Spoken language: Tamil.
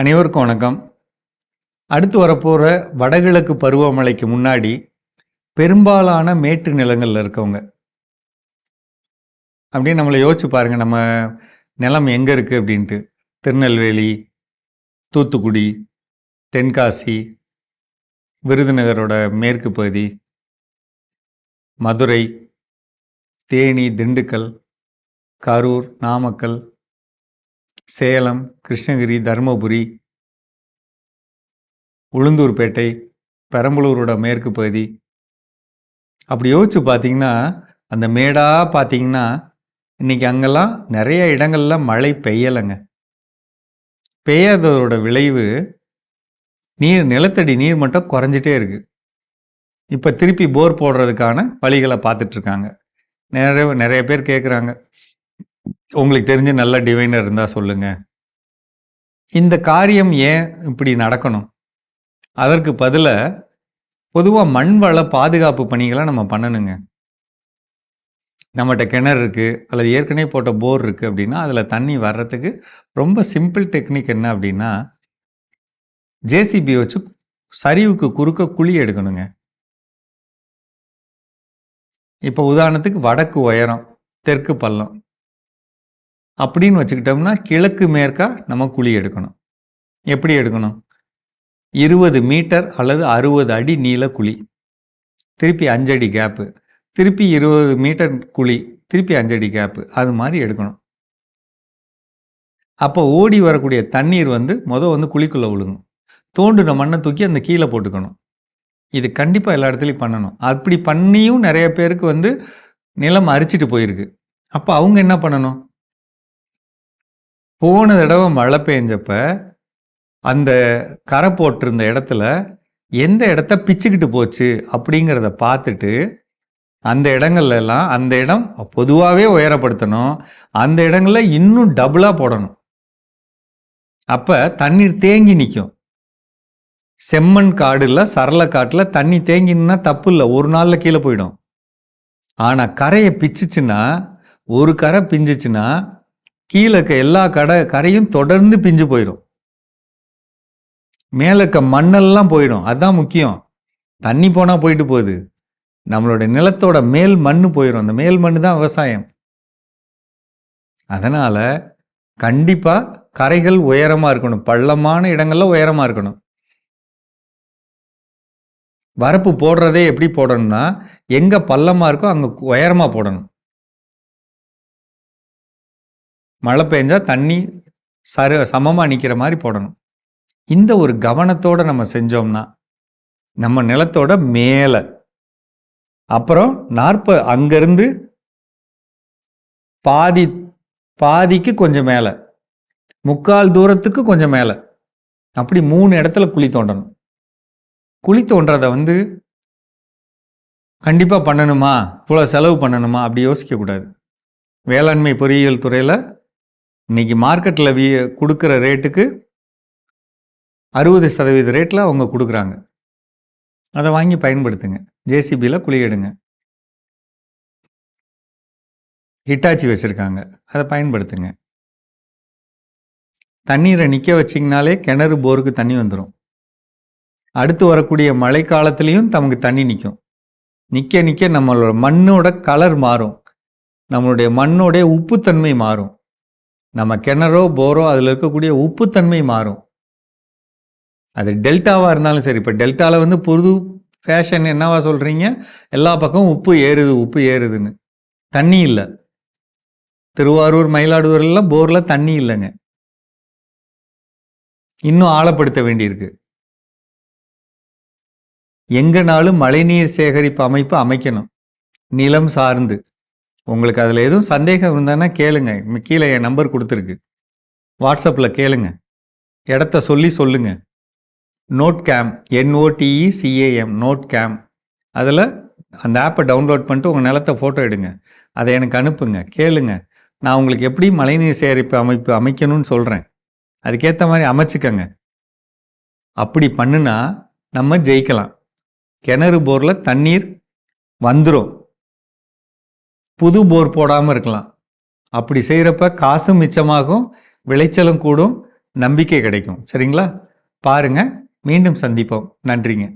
அனைவருக்கும் வணக்கம். அடுத்து வரப்போகிற வடகிழக்கு பருவமழைக்கு முன்னாடி பெரும்பாலான மேட்டு நிலங்களில் இருக்கவங்க. அப்படியே நம்மளை யோசிச்சு பாருங்கள் நம்ம நிலம் எங்கே இருக்குது அப்படின்ட்டு. திருநெல்வேலி தூத்துக்குடி தென்காசி விருதுநகரோட மேற்கு பகுதி மதுரை தேனி திண்டுக்கல் கரூர் நாமக்கல் சேலம் கிருஷ்ணகிரி தருமபுரி உளுந்தூர்பேட்டை பெரம்பலூரோட மேற்கு பகுதி. அப்படி யோசிச்சு பார்த்தீங்கன்னா அந்த மேடாக பார்த்தீங்கன்னா இன்னைக்கு அங்கெல்லாம் நிறைய இடங்களில் மழை பெய்யலைங்க. பெய்யாததோட விளைவு நீர் நிலத்தடி நீர் மட்டும் குறைஞ்சிட்டே இருக்குது இப்போ திருப்பி போர் போடுறதுக்கான வழிகளை பார்த்துட்ருக்காங்க நிறைய நிறைய பேர் கேட்குறாங்க உங்களுக்கு தெரிஞ்ச நல்ல டிவைனர் இருந்தால் சொல்லுங்க. இந்த காரியம் ஏன் இப்படி நடக்கணும்? அதற்கு பதிலாக பொதுவாக மண் வள பாதுகாப்பு பணிகளை நம்ம பண்ணணுங்க. நம்மகிட்ட கிணறு இருக்குது அல்லது ஏற்கனவே போட்ட போர் இருக்குது அப்படின்னா அதில் தண்ணி வர்றதுக்கு ரொம்ப சிம்பிள் டெக்னிக் என்ன அப்படின்னா ஜேசிபி வச்சு சரிவுக்கு குறுக்க குழி எடுக்கணுங்க. இப்போ உதாரணத்துக்கு வடக்கு உயரம் தெற்கு பள்ளம். அப்படின்னு வச்சுக்கிட்டோம்னா கிழக்கு மேற்கா நம்ம குழி எடுக்கணும். எப்படி எடுக்கணும்? இருபது மீட்டர் அல்லது அறுபது அடி நீள குழி. திருப்பி அஞ்சடி கேப்பு திருப்பி இருபது மீட்டர் குழி திருப்பி அஞ்சடி கேப்பு அது மாதிரி எடுக்கணும். அப்போ ஓடி வரக்கூடிய தண்ணீர் வந்து மொதல் வந்து குழிக்குள்ளே விழுங்கும் தோண்டின மண்ணை தூக்கி அந்த கீழே போட்டுக்கணும். இது கண்டிப்பாக எல்லா இடத்துலையும் பண்ணணும். அப்படி பண்ணியும் நிறைய பேருக்கு வந்து நிலம் அரிச்சிட்டு போயிருக்கு. அப்போ அவங்க என்ன பண்ணணும்? போன தடவை மழை பெஞ்சப்ப அந்த கரை போட்டிருந்த இடத்துல எந்த இடத்த பிச்சுக்கிட்டு போச்சு அப்படிங்கிறத பார்த்துட்டு அந்த இடங்கள்ல எல்லாம் அந்த இடம் பொதுவாகவே உயரப்படுத்தணும். அந்த இடங்களில் இன்னும் டபுளாக போடணும். அப்போ தண்ணீர் தேங்கி நிற்கும் செம்மண் காடுல சரள காட்டில் தண்ணி தேங்கினா தப்பு இல்லை. ஒரு நாளில் கீழே போயிடும். ஆனால் கரையை பிச்சுச்சுன்னா ஒரு கரை பிஞ்சிச்சுன்னா கீழே இருக்க எல்லா கடை கரையும் தொடர்ந்து பிஞ்சு போயிடும். மேலே இருக்க மண்ணெல்லாம் போயிடும். அதுதான் முக்கியம். தண்ணி போனால் போயிட்டு போகுது. நம்மளோட நிலத்தோட மேல் மண்ணு போயிடும் அந்த மேல் மண்ணு தான் விவசாயம். அதனால் கண்டிப்பாக கரைகள் உயரமாக இருக்கணும். பள்ளமான இடங்கள்ல உயரமாக இருக்கணும். வரப்பு போடுறதே எப்படி போடணும்னா எங்கே பள்ளமாக இருக்கோ அங்கே உயரமாக போடணும். மழை பெஞ்சால் தண்ணி சரு சமமாக நிற்கிற மாதிரி போடணும். இந்த ஒரு கவனத்தோடு நம்ம செஞ்சோம்னா நம்ம நிலத்தோட மேலே அப்புறம் நாற்ப அங்கேருந்து பாதி பாதிக்கு கொஞ்சம் மேலே முக்கால் தூரத்துக்கு கொஞ்சம் மேலே அப்படி மூணு இடத்துல குழி தோண்டணும். குழி தோன்றதை வந்து கண்டிப்பாக பண்ணணுமா? இவ்வளோ செலவு பண்ணணுமா? அப்படி யோசிக்கக்கூடாது. வேளாண்மை பொறியியல் துறையில் இன்றைக்கி மார்க்கெட்டில் வீ கொடுக்குற ரேட்டுக்கு அறுபது சதவீத ரேட்டில் அவங்க கொடுக்குறாங்க. அதை வாங்கி பயன்படுத்துங்க. ஜேசிபியில் குளியிடுங்க. ஹிட்டாச்சி வச்சுருக்காங்க. அதை பயன்படுத்துங்க. தண்ணீரை நிற்க வச்சிங்கனாலே கிணறு போருக்கு தண்ணி வந்துடும் அடுத்து வரக்கூடிய மழை காலத்துலேயும் நமக்கு தண்ணி நிற்கும் நிற்க நிற்க நம்மளோட மண்ணோட கலர் மாறும். நம்மளுடைய மண்ணோடைய உப்புத்தன்மை மாறும். நம்ம கிணறோ போரோ அதில் இருக்கக்கூடிய உப்புத்தன்மை மாறும். அது டெல்டாவாக இருந்தாலும் சரி இப்போ டெல்டாவில் வந்து புது ஃபேஷன் என்னவா சொல்கிறீங்க எல்லா பக்கமும் உப்பு ஏறுது உப்பு ஏறுதுன்னு. தண்ணி இல்லை. திருவாரூர் மயிலாடுதுறையெல்லாம் போரில் தண்ணி இல்லைங்க. இன்னும் ஆழப்படுத்த வேண்டியிருக்கு. எங்கனாலும் மழைநீர் சேகரிப்பு அமைப்பு அமைக்கணும். நிலம் சார்ந்து. உங்களுக்கு அதில் எதுவும் சந்தேகம் இருந்தானா கேளுங்க. கீழே என் நம்பர் கொடுத்துருக்கு. வாட்ஸ்அப்பில் கேளுங்க. இடத்த சொல்லி சொல்லுங்கள் note cam N O T E C A M note cam அதில் அந்த ஆப்பை டவுன்லோட் பண்ணிட்டு உங்கள் நிலத்தை ஃபோட்டோ எடுங்க. அதை எனக்கு அனுப்புங்க. கேளுங்க. நான் உங்களுக்கு எப்படி மழைநீர் சேகரிப்பு அமைப்பு அமைக்கணும்னு சொல்கிறேன் அதுக்கேற்ற மாதிரி அமைச்சுக்கங்க. அப்படி பண்ணுனா நம்ம ஜெயிக்கலாம். கிணறு போரில் தண்ணீர் வந்துடும் புது போர் போடாமல் இருக்கலாம். அப்படி செய்கிறப்ப காசும் மிச்சமாகும் விளைச்சலும் கூடும் நம்பிக்கை கிடைக்கும். சரிங்களா? பாருங்க மீண்டும் சந்திப்போம். நன்றிங்க.